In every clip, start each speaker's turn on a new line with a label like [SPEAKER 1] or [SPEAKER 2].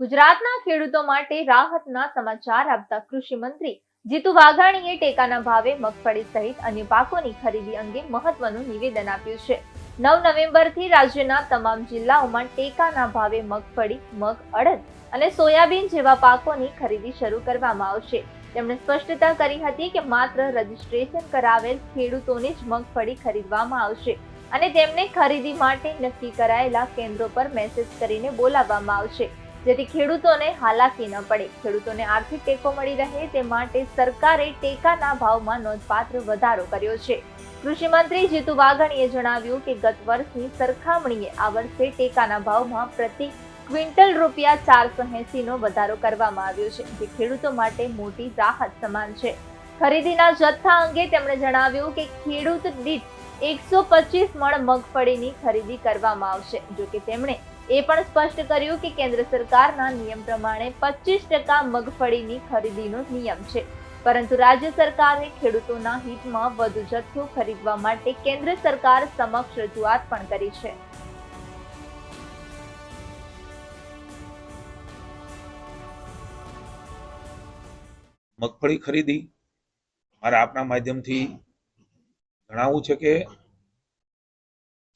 [SPEAKER 1] ગુજરાતના ખેડૂતો માટે રાહતના સમાચાર આપતા કૃષિ મંત્રી જીતુ વાઘાણીએ ટેકાના ભાવે મગફળી સહિત અન્ય પાકોની ખરીદી અંગે મહત્વનું નિવેદન આપ્યું છે. નવ નવેમ્બરથી રાજ્યના તમામ જિલ્લાઓમાં ટેકાના ભાવે મગફળી, મગ, અડદ અને સોયાબીન જેવા પાકોની ખરીદી શરૂ કરવામાં આવશે. તેમણે સ્પષ્ટતા કરી હતી કે માત્ર રજીસ્ટ્રેશન કરાવેલ ખેડૂતોને જ મગફળી ખરીદવામાં આવશે અને તેમને ખરીદી માટે નક્કી કરાયેલા કેન્દ્રો પર મેસેજ કરીને બોલાવવામાં આવશે. જેથી ખેડૂતોને હાલાકી ન પડે. ખેડૂતોને આર્થિક ટેકો મળી રહે તે માટે સરકારે ટેકાના ભાવમાં નોંધપાત્ર વધારો કર્યો છે. કૃષિ મંત્રી જીતુ વાઘાણીએ જણાવ્યું કે ગત વર્ષની સરખામણીએ આ વર્ષે ટેકાના ભાવમાં પ્રતિ ક્વિન્ટલ રૂપિયા ચારસો એસીનો વધારો કરવામાં આવ્યો છે, જે ખેડૂતો માટે મોટી રાહત સમાન છે. ખરીદીના જથ્થા અંગે તેમણે જણાવ્યું કે ખેડૂત દીઠ એકસો પચીસ મણ મગફળીની ખરીદી કરવામાં આવશે જો કે તેમણે એ પણ સ્પષ્ટ કર્યું કે કેન્દ્ર સરકારના નિયમ પ્રમાણે પચીસ ટકા મગફળીની ખરીદીનો નિયમ છે. પરંતુ રાજ્ય સરકારે ખેડૂતોના હિતમાં વધુ જથ્થો ખરીદવા માટે કેન્દ્ર સરકાર સમક્ષ રજૂઆત પણ કરી છે.
[SPEAKER 2] મગફળી ખરીદી. મારા આપના માધ્યમથી જણાવવું છે કે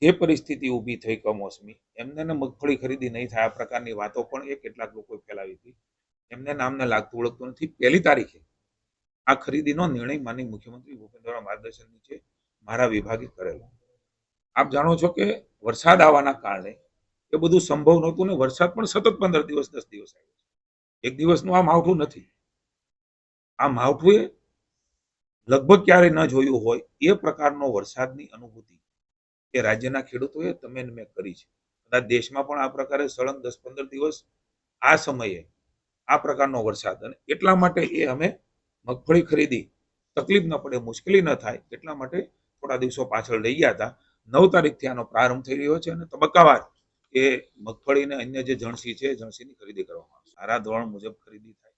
[SPEAKER 2] જે પરિસ્થિતિ ઊભી થઈ કમોસમી. એમને મગફળી ખરીદી નહીં થાય. આ પ્રકારની વાતો પણ એ કેટલાક લોકોએ ફેલાવી હતી. એમને નામને લાગતું ઓળખતું નથી. પહેલી તારીખે આ ખરીદીનો નિર્ણય માનની મુખ્યમંત્રી ભૂપેન્દ્રના માર્ગદર્શન નીચે મારા વિભાગે કરેલો. આપ જાણો છો કે વરસાદ આવવાના કારણે એ બધું સંભવ નહોતું ને વરસાદ પણ સતત પંદર દિવસ, દસ દિવસ આવ્યો છે. એક દિવસનું આ માવઠું નથી. આ માવઠું એ લગભગ ક્યારેય ન જોયું હોય એ પ્રકારનો વરસાદની અનુભૂતિ એ રાજ્યના ખેડૂતોએ તમે મેં કરી છે. કદાચ દેશમાં પણ આ પ્રકારે સળંગ દસ પંદર દિવસ આ સમયે આ પ્રકારનો વરસાદ અને એટલા માટે એ અમે મગફળી ખરીદી. તકલીફ ન પડે, મુશ્કેલી ન થાય, એટલા માટે થોડા દિવસો પાછળ લઈ ગયા હતા. નવ તારીખથી આનો પ્રારંભ થઈ રહ્યો છે અને તબક્કાવાર એ મગફળીને અન્ય જે જણસી છે જણસીની ખરીદી કરવામાં આવશે. સારા ધોરણ મુજબ ખરીદી થાય.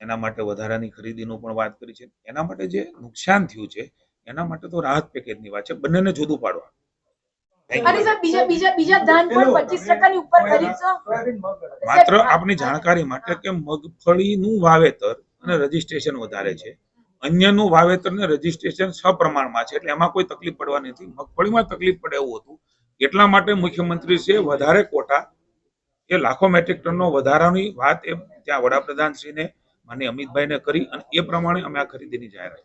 [SPEAKER 2] એના માટે વધારાની ખરીદીનું પણ વાત કરી છે. એના માટે જે નુકસાન થયું છે એના માટે તો રાહત પેકેજની વાત છે. બંનેને જુદું પાડવા. માત્ર આપની જાણકારી માટે કે મગફળીનું વાવેતર અને રજીસ્ટ્રેશન વધારે છે. અન્યનું વાવેતર ને રજીસ્ટ્રેશન સપ્રમાણમાં છે. એટલે એમાં કોઈ તકલીફ પડવાની નથી. મગફળીમાં તકલીફ પડે એવું હતું. એટલા માટે મુખ્યમંત્રી છે વધારે કોટા એ લાખો મેટ્રિક ટનનો વધારાની વાત એ ત્યાં વડાપ્રધાન શ્રીને માન્ય અમિતભાઈને કરી અને એ પ્રમાણે અમે આ ખરીદીની જાહેરાત.